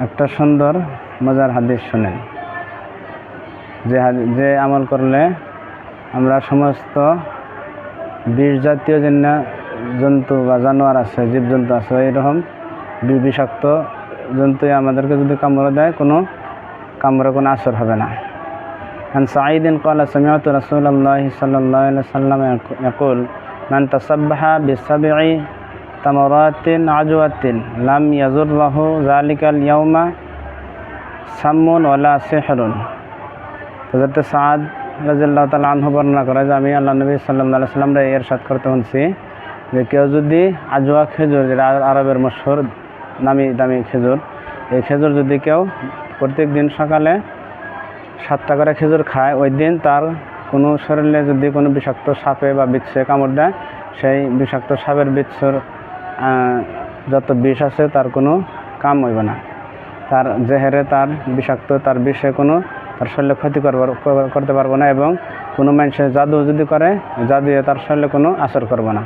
একটা সুন্দর মজার হাদিস শুনেন যে হাদি- যে আমল করলে আমরা সমস্ত বিষ জাতীয় যে জন্তু বা জানোয়ার আছে জীবজন্তু আছে এরকম বি- বিষাক্ত জন্তু আমাদেরকে যদি কামড়ে দেয় কোনো কামড়ে কোনো আসর হবে না عن سعيد قال سمعت رسول الله صلى الله عليه وسلم يقول من تصبح بسبع তামরাতিন, আজওয়াতিন। লাম ইয়াজুল্লাহ জালিকাল ইয়াউমা সাম্মুন ওলা সেহরুন। হজরত সাদ রাজিল্লাহ তালা আনহু বর্ণনা করে যে, আমি আল্লাহ নবী আল্লাহ সাল্লামরা এর সাত করতে শুনছি যে, কেউ যদি আজোয়া খেজুর, যেটা আরবের মশহুর নামি দামি খেজুর, এই খেজুর যদি কেউ প্রত্যেক দিন সকালে সাতটা করে খেজুর খায়, ওই দিন তার কোনো শরীরে যদি কোনো বিষাক্ত সাপে বা বিচ্ছে কামড় দেয়, সেই বিষাক্ত সাপের বিচ্ছর যত বিষ আছে তার কোনো কাম হইবে না। তার জেহেরে তার বিষাক্ত, তার বিষে কোনো, তার শরীরে ক্ষতি করবার করতে পারব না এবং কোনো মানুষের জাদু যদি করে, জাদুয়ে তার শরীরে কোনো আসর করব না।